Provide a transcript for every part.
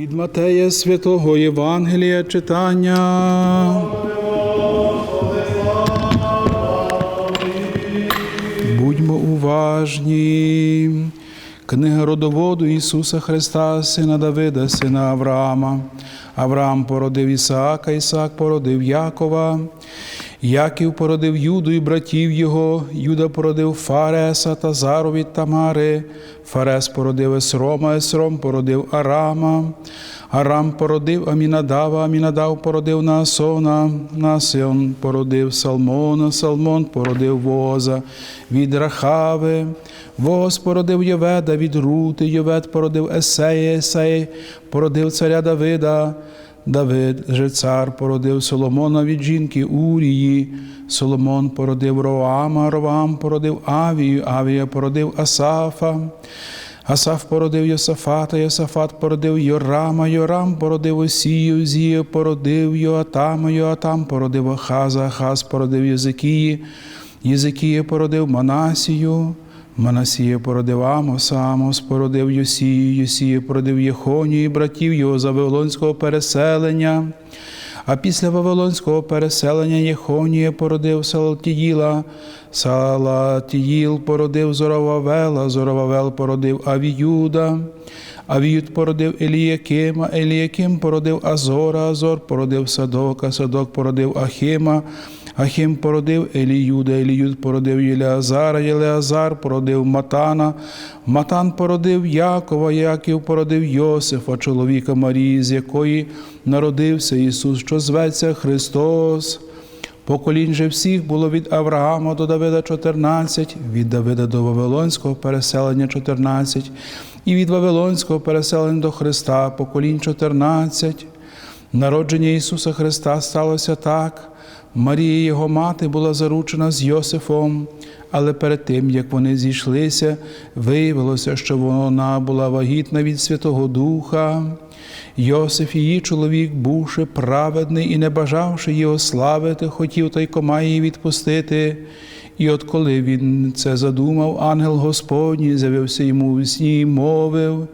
Від Матея Святого Євангелія читання. Будьмо уважні. Книга родоводу Ісуса Христа, сина Давида, сина Авраама. Авраам породив Ісаака, Ісаак породив Якова. Яків породив Юду і братів його, Юда породив Фареса та Зару Тамари, Фарес породив Есрома, Есром породив Арама, Арам породив Амінадава, Амінадав породив Наасона, Наасион породив Салмона, Салмон породив Воза від Рахави, Воз породив Йоведа від Рути, Йовед породив Есея, Есей породив царя Давида, Давид же цар породив Соломона від жінки Урії, Соломон породив Роама, Роам породив Авію, Авія породив Асафа, Асаф породив Йосафата, Йосафат породив Йорама, Йорам породив Осію, Зія породив Йоатама, Йоатам породив Ахаза, Ахаз породив Єзикії, Єзикія породив Манасію, Манасія породив Амоса, Амос породив Йосію, Йосія породив Єхонію і братів його за Вавилонського переселення. А після Вавилонського переселення Єхонія породив Салатіїла, Салатіїл породив Зоровавела, Зоровавел породив Авіюда, Авіюд породив Еліякима, Еліяким породив Азора, Азор породив Садока, Садок породив Ахима, Ахим породив Еліюда, Еліюд породив Єлеазара, Єлеазар породив Матана, Матан породив Якова, Яків породив Йосифа, чоловіка Марії, з якої народився Ісус, що зветься Христос. Поколінь же всіх було від Авраама до Давида 14, від Давида до Вавилонського переселення 14, і від Вавилонського переселення до Христа поколінь 14. Народження Ісуса Христа сталося так. Марія, його мати, була заручена з Йосифом, але перед тим, як вони зійшлися, виявилося, що вона була вагітна від Святого Духа. Йосиф, її чоловік, бувши праведний і не бажавши його славити, хотів тайкома її відпустити. І от коли він це задумав, ангел Господній з'явився йому у сні і мовив.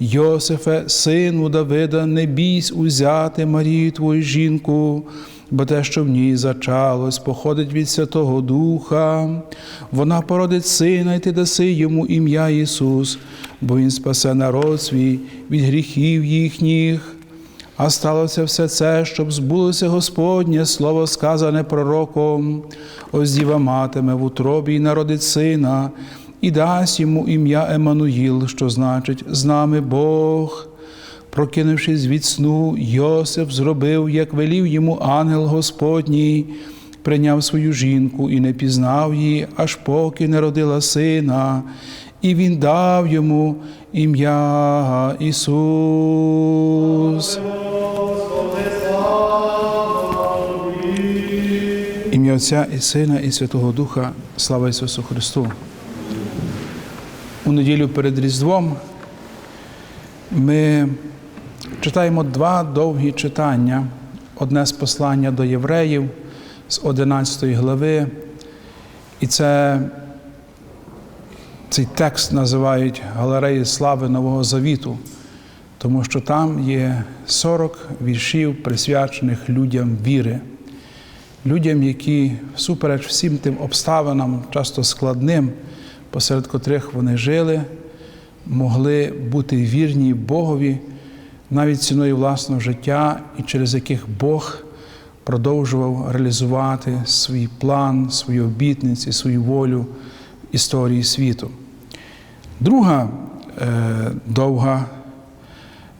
Йосифе, сину Давида, не бійсь узяти Марію твою жінку, бо те, що в ній зачалось, походить від Святого Духа. Вона породить сина, і ти даси йому ім'я Ісус, бо Він спасе народ свій від гріхів їхніх. А сталося все це, щоб збулося Господнє слово, сказане пророком, ось діва матиме в утробі і народить сина, і дасть йому ім'я Еммануїл, що значить з нами Бог. Прокинувшись від сну, Йосиф зробив, як велів йому ангел Господній, прийняв свою жінку і не пізнав її, аж поки не родила сина, і він дав йому ім'я Ісус. Ім'я Отця і Сина, і Святого Духа, слава Ісусу Христу. У неділю перед Різдвом ми читаємо два довгі читання. Одне з послання до євреїв з 11 глави. І це цей текст називають Галереї слави Нового Завіту, тому що там є 40 віршів, присвячених людям віри, людям, які всупереч всім тим обставинам, часто складним, посеред котрих вони жили, могли бути вірні Богові навіть ціною власного життя, і через яких Бог продовжував реалізувати свій план, свою обітниці, свою волю історії світу. Друга е, довга,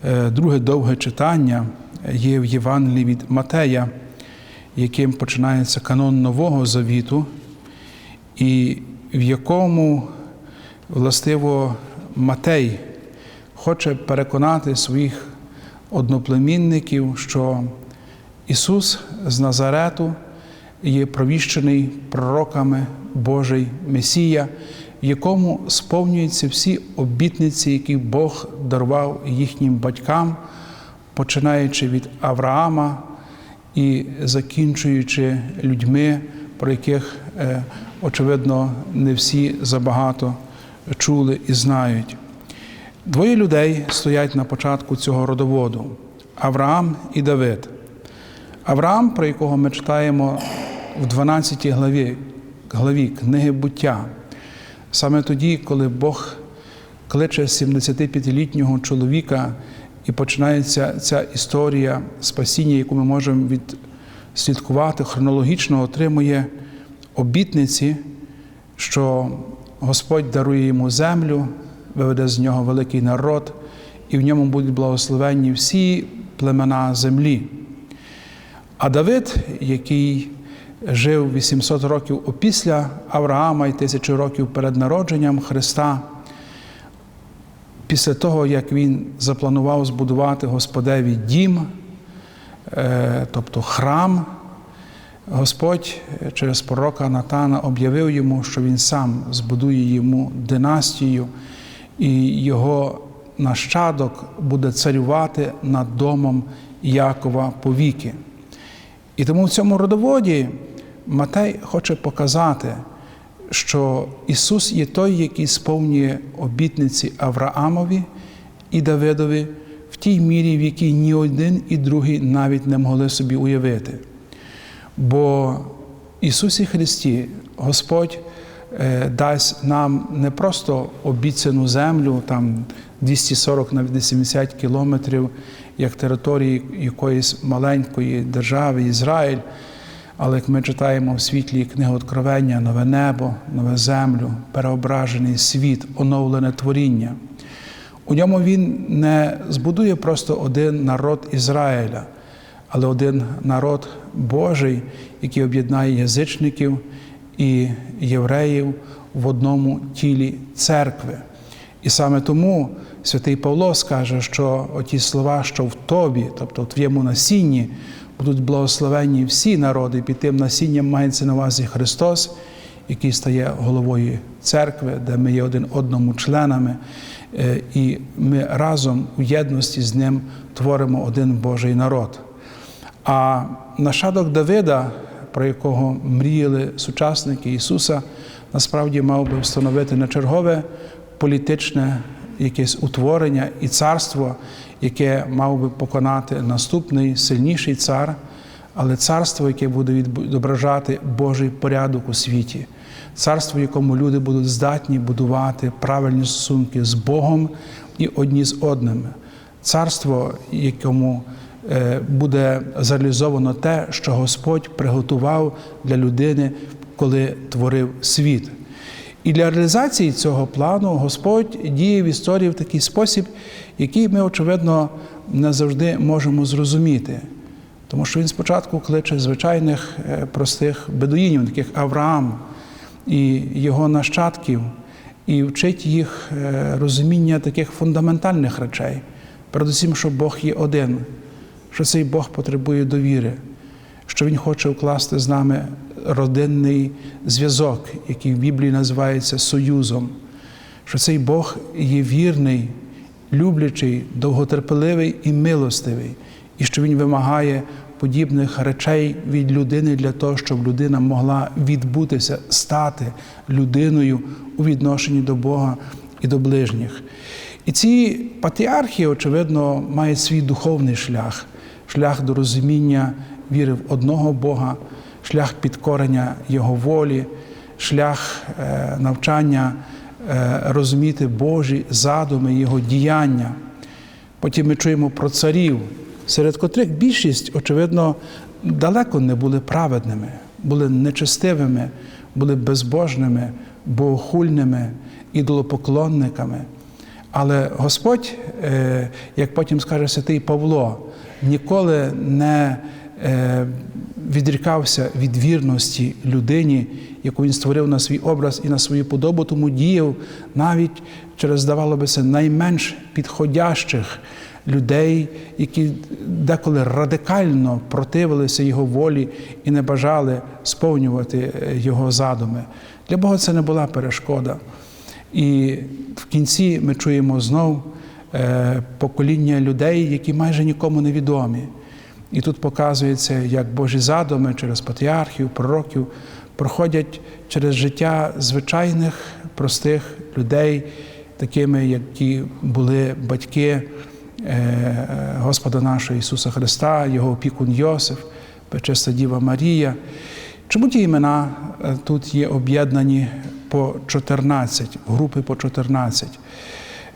е, друге довге читання є в Євангелії від Матея, яким починається канон Нового Завіту, і в якому, властиво, Матей хоче переконати своїх одноплемінників, що Ісус з Назарету є провіщений пророками Божий Месія, якому сповнюються всі обітниці, які Бог дарував їхнім батькам, починаючи від Авраама і закінчуючи людьми, про яких, е, очевидно, не всі забагато чули і знають. Двоє людей стоять на початку цього родоводу Авраам і Давид. Авраам, про якого ми читаємо в 12 главі, главі книги буття, саме тоді, коли Бог кличе 75-літнього чоловіка і починається ця історія спасіння, яку ми можемо відслідкувати, хронологічно отримує обітниці, що Господь дарує йому землю, виведе з нього великий народ, і в ньому будуть благословенні всі племена землі. А Давид, який жив 800 років опісля Авраама і тисячу років перед народженням Христа, після того, як він запланував збудувати Господеві дім, е, тобто храм, Господь через пророка Натана об'явив йому, що він сам збудує йому династію, і його нащадок буде царювати над домом Якова повіки. І тому в цьому родоводі Матей хоче показати, що Ісус є той, який сповнює обітниці Авраамові і Давидові в тій мірі, в якій ні один і другий навіть не могли собі уявити. Бо Ісусі Христі Господь дасть нам не просто обіцяну землю, там 240 на 80 кілометрів, як території якоїсь маленької держави Ізраїль. Але як ми читаємо в світлі книги Откровення, нове небо, нове землю, переображений світ, оновлене творіння. У ньому він не збудує просто один народ Ізраїля, але один народ Божий, який об'єднає язичників і євреїв в одному тілі церкви. І саме тому святий Павло скаже, що оті слова, що в тобі, тобто в твоєму насінні, будуть благословенні всі народи, під тим насінням мається на увазі Христос, який стає головою церкви, де ми є один одному членами, е, і ми разом у єдності з ним творимо один Божий народ. А нащадок Давида, про якого мріяли сучасники Ісуса, насправді мав би встановити не чергове політичне якесь утворення і царство, яке мав би поконати наступний сильніший цар, але царство, яке буде відображати Божий порядок у світі, царство, в якому люди будуть здатні будувати правильні стосунки з Богом і одні з одними, царство, якому буде зреалізовано те, що Господь приготував для людини, коли творив світ. І для реалізації цього плану Господь діє в історії в такий спосіб, який ми, очевидно, не завжди можемо зрозуміти. Тому що він спочатку кличе звичайних е, простих бедуїнів, таких Авраам і його нащадків, і вчить їх е, розуміння таких фундаментальних речей. Передусім, що Бог є один, що цей Бог потребує довіри, що Він хоче укласти з нами родинний зв'язок, який в Біблії називається союзом, що цей Бог є вірний, люблячий, довготерпеливий і милостивий, і що Він вимагає подібних речей від людини для того, щоб людина могла відбутися, стати людиною у відношенні до Бога і до ближніх. І ці патріархи, очевидно, мають свій духовний шлях, шлях до розуміння віри в одного Бога шлях підкорення Його волі, шлях е, навчання е, розуміти Божі задуми, Його діяння. Потім ми чуємо про царів, серед котрих більшість, очевидно, далеко не були праведними, були нечестивими, були безбожними, богохульними, ідолопоклонниками. Але Господь, е, як потім скаже святий Павло, ніколи не відрікався від вірності людині, яку він створив на свій образ і на свою подобу, тому діяв навіть через, здавало би найменш підходящих людей, які деколи радикально противилися його волі і не бажали сповнювати е, його задуми. Для Бога це не була перешкода. І в кінці ми чуємо знов е, покоління людей, які майже нікому не відомі. І тут показується, як Божі задуми через патріархів, пророків проходять через життя звичайних простих людей, такими, які були батьки е, Господа нашого Ісуса Христа, Його опікун Йосиф, Пречиста Діва Марія. Чому ті імена е, тут є об'єднані по 14, групи по 14?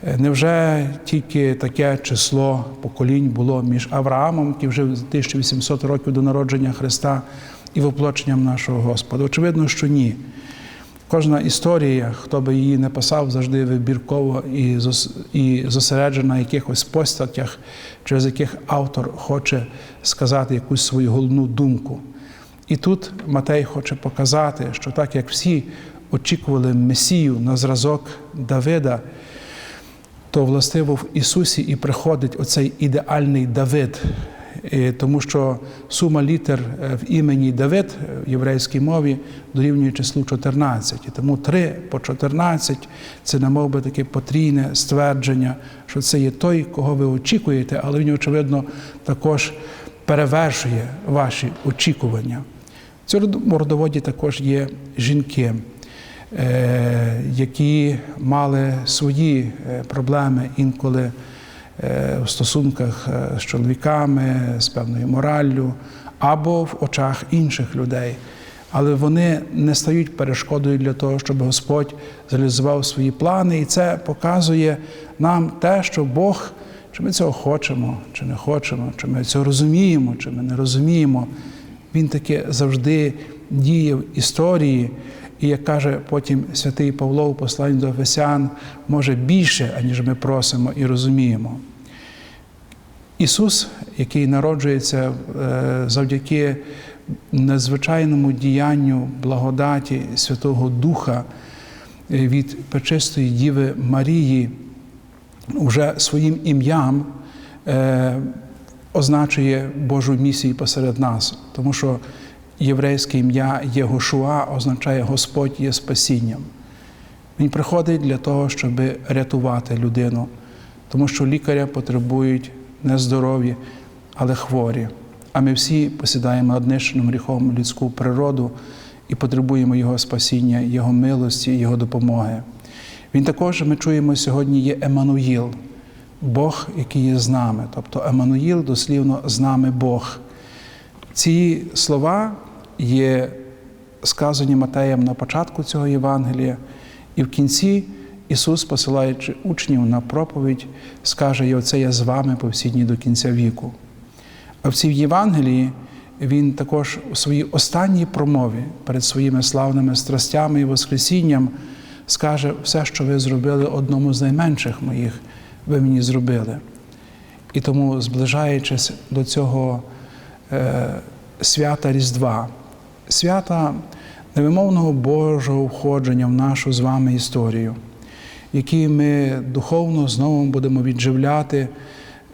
Е, Невже тільки таке число поколінь було між Авраамом, який вже 1800 років до народження Христа, і воплоченням нашого Господа? Очевидно, що ні. Кожна історія, хто би її не писав, завжди вибірково і зосереджена на якихось постатях, через яких автор хоче сказати якусь свою головну думку. І тут Матей хоче показати, що так як всі очікували Месію на зразок Давида, то властиво в Ісусі і приходить оцей ідеальний Давид, Е, тому що сума літер е, в імені Давид е, в єврейській мові дорівнює числу 14. І тому 3 по 14 це немов би таке потрійне ствердження, що це є той, кого ви очікуєте, але він, очевидно, також перевершує ваші очікування. В цьому родоводі також є жінки, е, які мали свої е, проблеми інколи е, в стосунках е, з чоловіками, з певною мораллю або в очах інших людей. Але вони не стають перешкодою для того, щоб Господь реалізував свої плани. І це показує нам те, що Бог, чи ми цього хочемо, чи не хочемо, чи ми цього розуміємо, чи ми не розуміємо. Він таки завжди діє в історії, і як каже потім святий Павло у посланні до Ефесян, може більше, аніж ми просимо і розуміємо. Ісус, який народжується е, завдяки надзвичайному діянню благодаті Святого Духа е, від Пречистої Діви Марії, вже своїм ім'ям е, означує Божу місію посеред нас, тому що єврейське ім'я Єгошуа означає Господь є спасінням. Він приходить для того, щоб рятувати людину, тому що лікаря потребують не здорові, але хворі. А ми всі посідаємо однищеним гріхом людську природу і потребуємо Його спасіння, Його милості, Його допомоги. Він також, ми чуємо сьогодні, є Еммануїл, Бог, який є з нами. Тобто Еммануїл дослівно з нами Бог. Ці слова є сказані Матеєм на початку цього Євангелія, і в кінці Ісус, посилаючи учнів на проповідь, скаже: «І оце я з вами по всі дні до кінця віку. А в цій Євангелії Він також у своїй останній промові перед своїми славними страстями і Воскресінням скаже все, що ви зробили одному з найменших моїх, ви мені зробили. І тому, зближаючись до цього е, свята Різдва, свята невимовного Божого входження в нашу з вами історію, які ми духовно знову будемо відживляти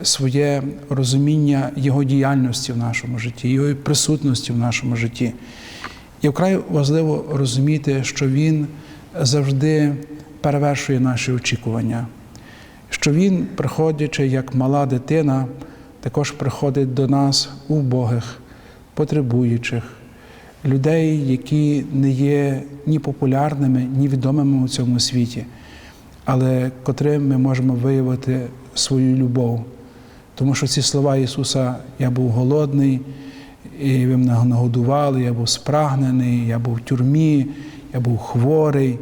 своє розуміння Його діяльності в нашому житті, Його присутності в нашому житті. І вкрай важливо розуміти, що Він завжди перевершує наші очікування, що Він, приходячи як мала дитина, також приходить до нас убогих, потребуючих, людей, які не є ні популярними, ні відомими у цьому світі, але котрим ми можемо виявити свою любов. Тому що ці слова Ісуса Я був голодний, і ви мене нагодували, я був спрагнений, я був в тюрмі, я був хворий.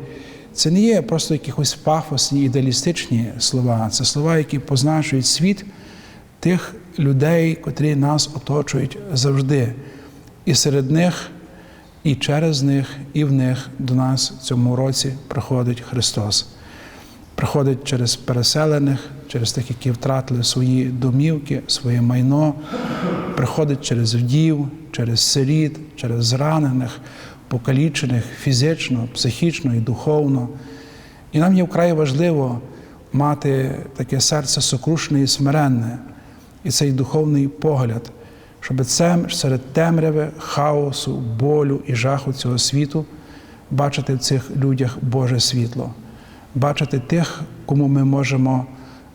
Це не є просто якихось пафосні, ідеалістичні слова. Це слова, які позначують світ тих людей, котрі нас оточують завжди. І серед них, і через них, і в них до нас в цьому році приходить Христос. Приходить через переселених, через тих, які втратили свої домівки, своє майно, приходить через вдів, через сиріт, через зранених, покалічених фізично, психічно і духовно. І нам є вкрай важливо мати таке серце сокрушне і смиренне, і цей духовний погляд, щоб це серед темряви, хаосу, болю і жаху цього світу бачити в цих людях Боже світло, бачити тих, кому ми можемо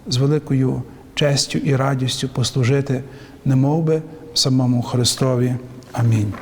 з великою честю і радістю послужити, немов би самому Христові. Амінь.